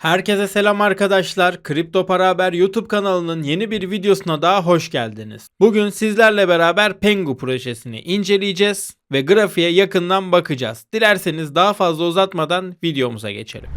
Herkese selam arkadaşlar. Kripto Para Haber YouTube kanalının yeni bir videosuna daha hoş geldiniz. Bugün sizlerle beraber Pengu projesini inceleyeceğiz ve grafiğe yakından bakacağız. Dilerseniz daha fazla uzatmadan videomuza geçelim.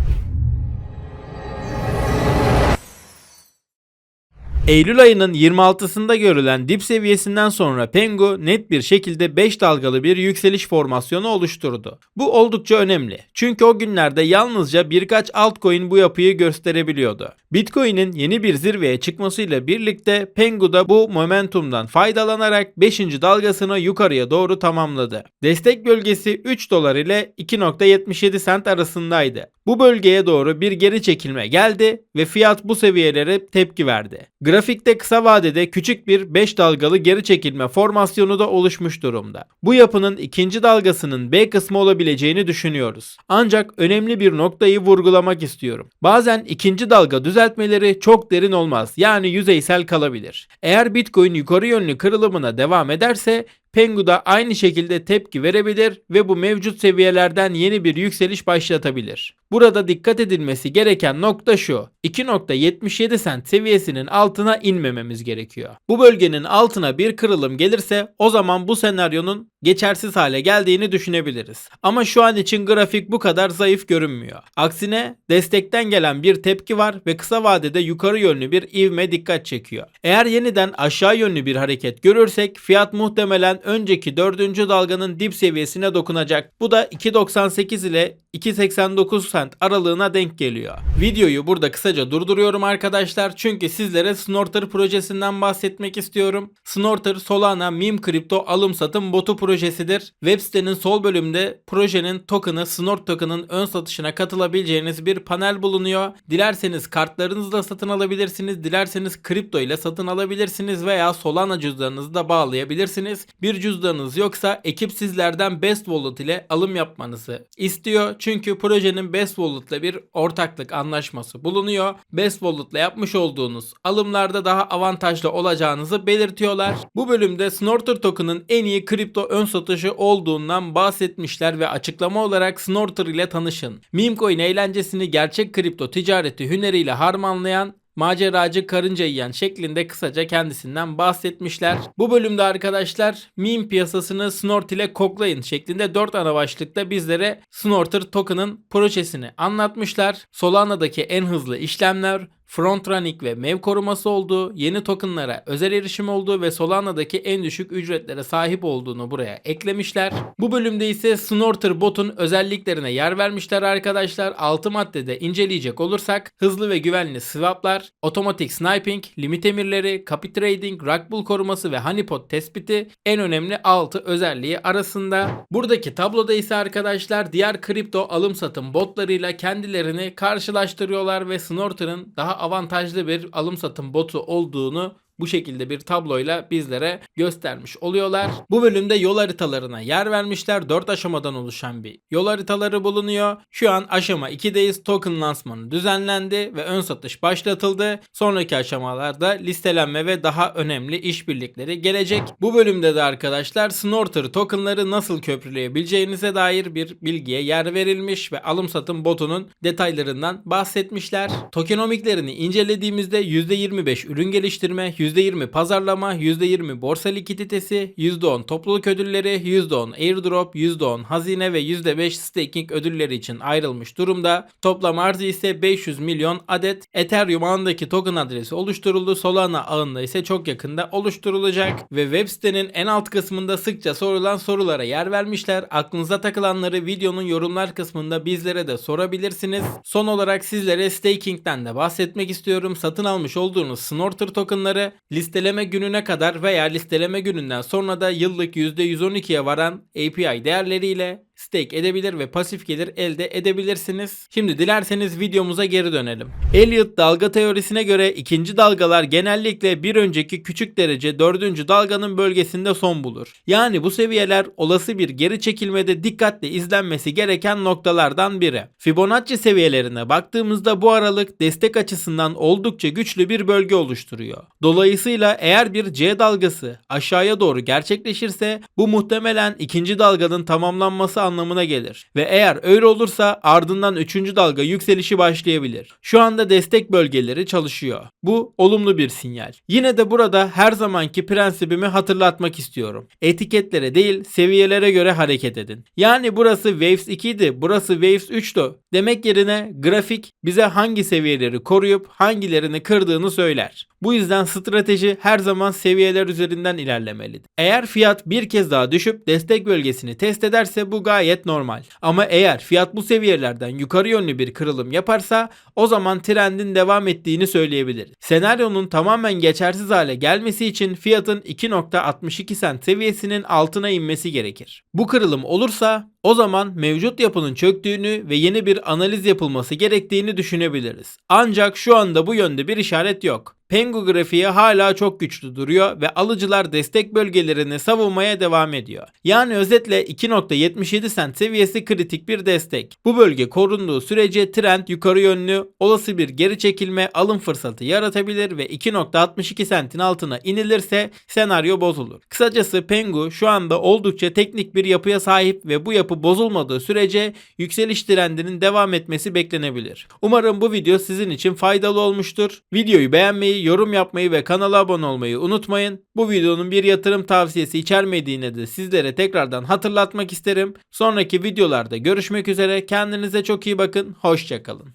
Eylül ayının 26'sında görülen dip seviyesinden sonra Pengu net bir şekilde 5 dalgalı bir yükseliş formasyonu oluşturdu. Bu oldukça önemli. Çünkü o günlerde yalnızca birkaç altcoin bu yapıyı gösterebiliyordu. Bitcoin'in yeni bir zirveye çıkmasıyla birlikte Pengu da bu momentumdan faydalanarak 5. dalgasını yukarıya doğru tamamladı. Destek bölgesi 3 dolar ile 2.77 sent arasındaydı. Bu bölgeye doğru bir geri çekilme geldi ve fiyat bu seviyelere tepki verdi. Grafikte kısa vadede küçük bir 5 dalgalı geri çekilme formasyonu da oluşmuş durumda. Bu yapının ikinci dalgasının B kısmı olabileceğini düşünüyoruz. Ancak önemli bir noktayı vurgulamak istiyorum. Bazen ikinci dalga düzeltmeleri çok derin olmaz. Yani yüzeysel kalabilir. Eğer Bitcoin yukarı yönlü kırılımına devam ederse Pengu da aynı şekilde tepki verebilir ve bu mevcut seviyelerden yeni bir yükseliş başlatabilir. Burada dikkat edilmesi gereken nokta şu. 2.77 sent seviyesinin altına inmememiz gerekiyor. Bu bölgenin altına bir kırılım gelirse o zaman bu senaryonun geçersiz hale geldiğini düşünebiliriz. Ama şu an için grafik bu kadar zayıf görünmüyor. Aksine destekten gelen bir tepki var ve kısa vadede yukarı yönlü bir ivme dikkat çekiyor. Eğer yeniden aşağı yönlü bir hareket görürsek fiyat muhtemelen önceki dördüncü dalganın dip seviyesine dokunacak. Bu da 2.98 ile 2.89 sent aralığına denk geliyor. Videoyu burada kısaca durduruyorum arkadaşlar çünkü sizlere Snorter projesinden bahsetmek istiyorum. Snorter Solana meme kripto alım satım botu projesidir. Web sitenin sol bölümde projenin token'ı Snort token'ın ön satışına katılabileceğiniz bir panel bulunuyor. Dilerseniz kartlarınızla satın alabilirsiniz. Dilerseniz kripto ile satın alabilirsiniz veya Solana cüzdanınızı da bağlayabilirsiniz. Bir cüzdanınız yoksa ekip sizlerden Best Wallet ile alım yapmanızı istiyor. Çünkü projenin Best Wallet ile bir ortaklık anlaşması bulunuyor. Best Wallet ile yapmış olduğunuz alımlarda daha avantajlı olacağınızı belirtiyorlar. Bu bölümde Snorter token'ın en iyi kripto ön satışı olduğundan bahsetmişler ve açıklama olarak Snorter ile tanışın. Meme coin eğlencesini gerçek kripto ticareti hüneriyle harmanlayan maceracı karınca yiyen şeklinde kısaca kendisinden bahsetmişler. Bu bölümde arkadaşlar meme piyasasını Snort ile koklayın şeklinde 4 ana başlıkta bizlere Snorter token'ın projesini anlatmışlar. Solana'daki en hızlı işlemler, frontrunning ve mev koruması olduğu, yeni tokenlara özel erişim olduğu ve Solana'daki en düşük ücretlere sahip olduğunu buraya eklemişler. Bu bölümde ise Snorter botun özelliklerine yer vermişler arkadaşlar. 6 maddede inceleyecek olursak hızlı ve güvenli swaplar, otomatik sniping, limit emirleri, copy trading, rug koruması ve honeypot tespiti en önemli 6 özelliği arasında. Buradaki tabloda ise arkadaşlar diğer kripto alım satım botlarıyla kendilerini karşılaştırıyorlar ve Snorter'ın daha avantajlı bir alım satım botu olduğunu bu şekilde bir tabloyla bizlere göstermiş oluyorlar. Bu bölümde yol haritalarına yer vermişler. 4 aşamadan oluşan bir yol haritaları bulunuyor. Şu an aşama 2'deyiz. Token lansmanı düzenlendi ve ön satış başlatıldı. Sonraki aşamalarda listelenme ve daha önemli işbirlikleri gelecek. Bu bölümde de arkadaşlar Snorter tokenları nasıl köprüleyebileceğinize dair bir bilgiye yer verilmiş ve alım satım botunun detaylarından bahsetmişler. Tokenomiklerini incelediğimizde %25 ürün geliştirme, %20 pazarlama, %20 borsa likiditesi, %10 topluluk ödülleri, %10 airdrop, %10 hazine ve %5 staking ödülleri için ayrılmış durumda. Toplam arzı ise 500 milyon adet. Ethereum ağındaki token adresi oluşturuldu. Solana ağında ise çok yakında oluşturulacak. Ve web sitenin en alt kısmında sıkça sorulan sorulara yer vermişler. Aklınıza takılanları videonun yorumlar kısmında bizlere de sorabilirsiniz. Son olarak sizlere staking'den de bahsetmek istiyorum. Satın almış olduğunuz Snorter tokenları listeleme gününe kadar veya listeleme gününden sonra da yıllık %112'ye varan API değerleriyle stake edebilir ve pasif gelir elde edebilirsiniz. Şimdi dilerseniz videomuza geri dönelim. Elliot dalga teorisine göre ikinci dalgalar genellikle bir önceki küçük derece dördüncü dalganın bölgesinde son bulur. Yani bu seviyeler olası bir geri çekilmede dikkatle izlenmesi gereken noktalardan biri. Fibonacci seviyelerine baktığımızda bu aralık destek açısından oldukça güçlü bir bölge oluşturuyor. Dolayısıyla eğer bir C dalgası aşağıya doğru gerçekleşirse bu muhtemelen ikinci dalganın tamamlanması anlamına anlamına gelir. Ve eğer öyle olursa ardından 3. dalga yükselişi başlayabilir. Şu anda destek bölgeleri çalışıyor. Bu olumlu bir sinyal. Yine de burada her zamanki prensibimi hatırlatmak istiyorum. Etiketlere değil seviyelere göre hareket edin. Yani burası Waves 2 idi, burası Waves 3'tü. Demek yerine grafik bize hangi seviyeleri koruyup hangilerini kırdığını söyler. Bu yüzden strateji her zaman seviyeler üzerinden ilerlemelidir. Eğer fiyat bir kez daha düşüp destek bölgesini test ederse bu gayet normal. Ama eğer fiyat bu seviyelerden yukarı yönlü bir kırılım yaparsa o zaman trendin devam ettiğini söyleyebiliriz. Senaryonun tamamen geçersiz hale gelmesi için fiyatın 2.62 sent seviyesinin altına inmesi gerekir. Bu kırılım olursa o zaman mevcut yapının çöktüğünü ve yeni bir analiz yapılması gerektiğini düşünebiliriz. Ancak şu anda bu yönde bir işaret yok. Pengu grafiği hala çok güçlü duruyor ve alıcılar destek bölgelerini savunmaya devam ediyor. Yani özetle 2.77 sent seviyesi kritik bir destek. Bu bölge korunduğu sürece trend yukarı yönlü olası bir geri çekilme alım fırsatı yaratabilir ve 2.62 sentin altına inilirse senaryo bozulur. Kısacası Pengu şu anda oldukça teknik bir yapıya sahip ve bu yapı bozulmadığı sürece yükseliş trendinin devam etmesi beklenebilir. Umarım bu video sizin için faydalı olmuştur. Videoyu beğenmeyi, yorum yapmayı ve kanala abone olmayı unutmayın. Bu videonun bir yatırım tavsiyesi içermediğini de sizlere tekrardan hatırlatmak isterim. Sonraki videolarda görüşmek üzere. Kendinize çok iyi bakın. Hoşçakalın.